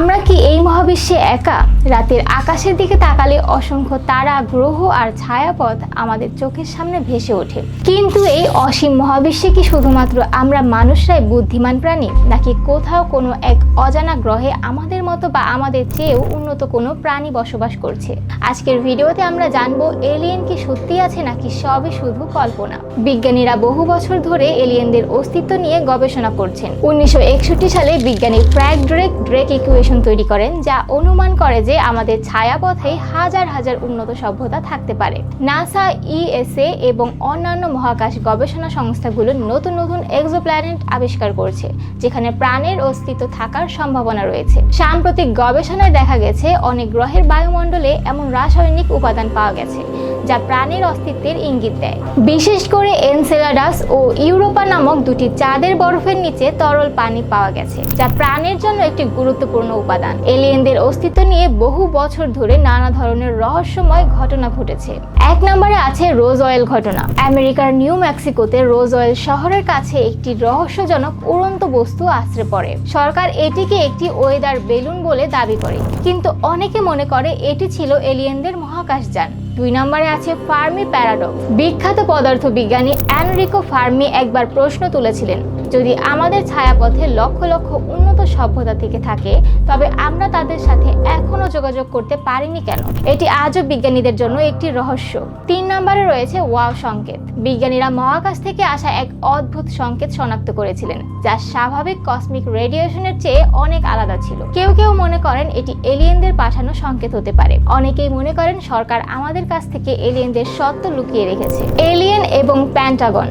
আমরা কি এই মহাবিশ্বে একা? রাতের আকাশের দিকে তাকালে অসংখ্য তারা, গ্রহ আর ছায়াপথ আমাদের চোখের সামনে ভেসে ওঠে। কিন্তু এই অসীম মহাবিশ্বে কি শুধুমাত্র আমরা মানুষরাই বুদ্ধিমান প্রাণী? নাকি কোথাও কোনো এক অজানা গ্রহে আমাদের মতো বা আমাদের চেয়েও উন্নত কোনো প্রাণী বসবাস করছে? আজকের ভিডিওতে আমরা জানব এলিয়েন কি সত্যি আছে নাকি সবই শুধু কল্পনা? বিজ্ঞানীরা বহু বছর ধরে এলিয়েনদের অস্তিত্ব নিয়ে গবেষণা করছেন। উনিশশো একষট্টি সালে বিজ্ঞানী ফ্র্যাক ড্রেক ড্রেক ইকুয়েশন তৈরি করেন, যা অনুমান করে যে আমাদের ছায়াপথে হাজার হাজার উন্নত সভ্যতা থাকতে পারে। নাসা, ইএসএ এবং অন্যান্য মহাকাশ গবেষণা সংস্থাগুলো নতুন নতুন এক্সোপ্ল্যানেট আবিষ্কার করছে, যেখানে প্রাণের অস্তিত্ব থাকার সম্ভাবনা রয়েছে। সাম্প্রতিক গবেষণায় দেখা গেছে, অনেক গ্রহের বায়ুমণ্ডলে এমন রাসায়নিক উপাদান পাওয়া গেছে যা প্রাণের অস্তিত্বের ইঙ্গিত দেয়। বিশেষ করে এনসেলাডাস ও ইউরোপা নামক দুটি চাঁদের বরফের নিচে তরল পানি পাওয়া গেছে, যা প্রাণের জন্য একটি গুরুত্বপূর্ণ উপাদান। এলিয়েনদের অস্তিত্ব নিয়ে বহু বছর ধরে নানা ধরনের রহস্যময় ঘটনা ঘটেছে। এক নম্বরে আছে রোজ অয়েল ঘটনা। আমেরিকার নিউ মেক্সিকোতে রোজ অয়েল শহরের কাছে একটি রহস্যজনক উড়ন্ত বস্তু আশ্রে পড়ে। সরকার এটিকে একটি ওয়েদার বেলুন বলে দাবি করে, কিন্তু অনেকে মনে করে এটি ছিল এলিয়েনদের মহাকাশযান। দুই নম্বরে আছে ফার্মি প্যারাডক্স। বিখ্যাত পদার্থ বিজ্ঞানী অ্যানরিকো ফার্মি একবার প্রশ্ন তুলেছিলেন, যদি আমাদের ছায়াপথে লক্ষ লক্ষ উন্নত সভ্যতা থেকে থাকে, তবে আমরা তাদের সাথে এখনও যোগাযোগ করতে পারিনি কেন? এটি আজও বিজ্ঞানীদের জন্য একটি রহস্য। তিন নম্বরে রয়েছে ওয়াও সংকেত। বিজ্ঞানীরা মহাকাশ থেকে আসা এক অদ্ভুত সংকেত শনাক্ত করেছিলেন, যা স্বাভাবিক কসমিক রেডিয়েশনের চেয়ে অনেক আলাদা ছিল। কেউ কেউ মনে করেন এটি এলিয়েনদের পাঠানো সংকেত হতে পারে। অনেকেই মনে করেন সরকার আমাদের কাছ থেকে এলিয়েনদের সত্য লুকিয়ে রেখেছে। এলিয়েন এবং প্যান্টাগন।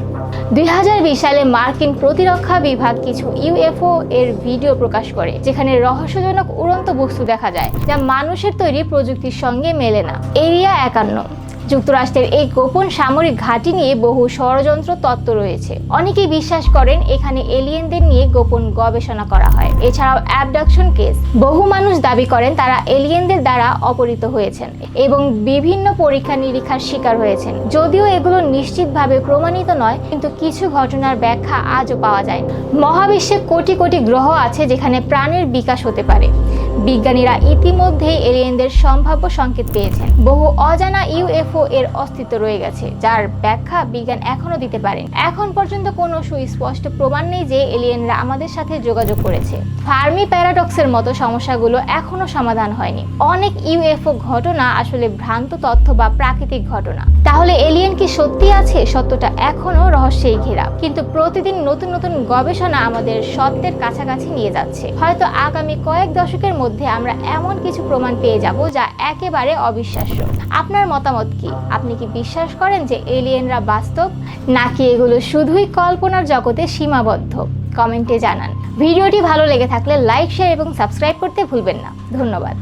দুই হাজার বিশ সালে মার্কিন প্রতিরক্ষা বিভাগ কিছু ইউএফও এর ভিডিও প্রকাশ করে, যেখানে রহস্যজনক উড়ন্ত বস্তু দেখা যায়, যা মানুষের তৈরি প্রযুক্তির সঙ্গে মেলে না। এরিয়া একান্ন। যুক্তরাষ্ট্রের এই গোপন সামরিক ঘাঁটি নিয়ে বহু ষড়যন্ত্র তত্ত্ব রয়েছে। অনেকেই বিশ্বাস করেন এখানে এলিয়েনদের নিয়ে গোপন গবেষণা করা হয়। এছাড়াও অ্যাবডাকশন কেস। বহু মানুষ দাবি করেন তারা এলিয়েনদের দ্বারা অপহৃত হয়েছেন এবং বিভিন্ন পরীক্ষা নিরীক্ষার শিকার হয়েছেন। যদিও এগুলো নিশ্চিতভাবে প্রমাণিত নয়, কিন্তু কিছু ঘটনার ব্যাখ্যা আজও পাওয়া যায়। মহাবিশ্বে কোটি কোটি গ্রহ আছে যেখানে প্রাণের বিকাশ হতে পারে। বিজ্ঞানীরা ইতিমধ্যেই এলিয়েনদের সম্ভাব্য সংকেত পেয়েছেন। বহু অজানা ইউএফও এর অস্তিত্ব রয়ে গেছে, যার ব্যাখ্যা বিজ্ঞান এখনও দিতে পারেন। এখন পর্যন্ত কোনো সুস্পষ্ট প্রমাণ নেই যে এলিয়েনরা আমাদের সাথে যোগাযোগ করেছে। ফার্মি প্যারাডক্সের মতো সমস্যাগুলো এখনও সমাধান হয়নি। অনেক ইউএফও ঘটনা আসলে ভ্রান্ত তথ্য বা প্রাকৃতিক ঘটনা। তাহলে এলিয়েন কি সত্যি আছে? সত্যটা এখনও রহস্যেই ঘেরা। কিন্তু প্রতিদিন নতুন নতুন গবেষণা আমাদের সত্যের কাছাকাছি নিয়ে যাচ্ছে। হয়তো আগামী কয়েক দশকের মধ্যে আমরা এমন কিছু প্রমাণ পেয়ে যাব যা একেবারে অবিশ্বাস্য। আপনার মতামত কি? আপনি কি বিশ্বাস করেন যে এলিয়েনরা বাস্তব, নাকি এগুলো শুধুই কল্পনার জগতে সীমাবদ্ধ? কমেন্টে জানান। ভিডিওটি ভালো লেগে থাকলে লাইক, শেয়ার এবং সাবস্ক্রাইব করতে ভুলবেন না। ধন্যবাদ।